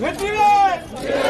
வெற்றிவேல் வெற்றிவேல்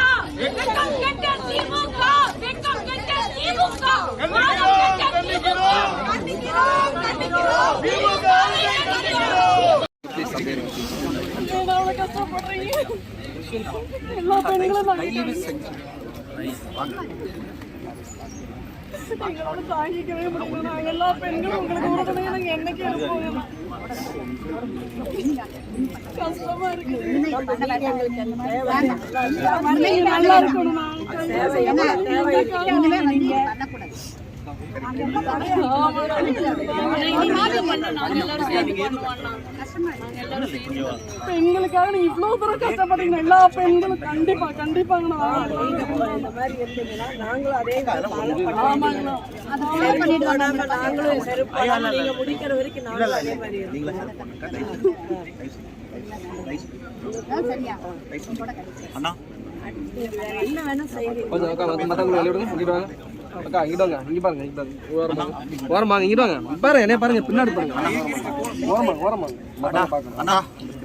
எல்லா பெண்களும் எங்களோட தாங்கிக்கவே முடியல நாங்க எல்லா பெண்களும் உங்களுக்கு உடனே நாங்க என்னைக்கு இருப்போம் கஷ்டமா இருக்கு நீங்க நல்லா இருக்கணும்மா பெண்களுக்காக நீங்க இவ்வளவு தூரம் கஷ்டப்படுறீங்க. எல்லா பெண்களும் கண்டிப்பா கண்டிப்பாங்கண்ணா நாங்களும் அதே ஆமாங்கண்ணா நாங்களும் செருப்பு முடிக்கிற வரைக்கும் நாங்களும் அதே மாதிரி என்ன வேணா செய்யுங்க. அக்கா இங்கிட்டு வாங்க பாருங்க இங்க பாருங்க. இங்கிட்டு வாங்க பாருங்க என்னைய பாருங்க பின்னாடி பாருங்க. ஓரமா ஓரமா. பார்க்கணும்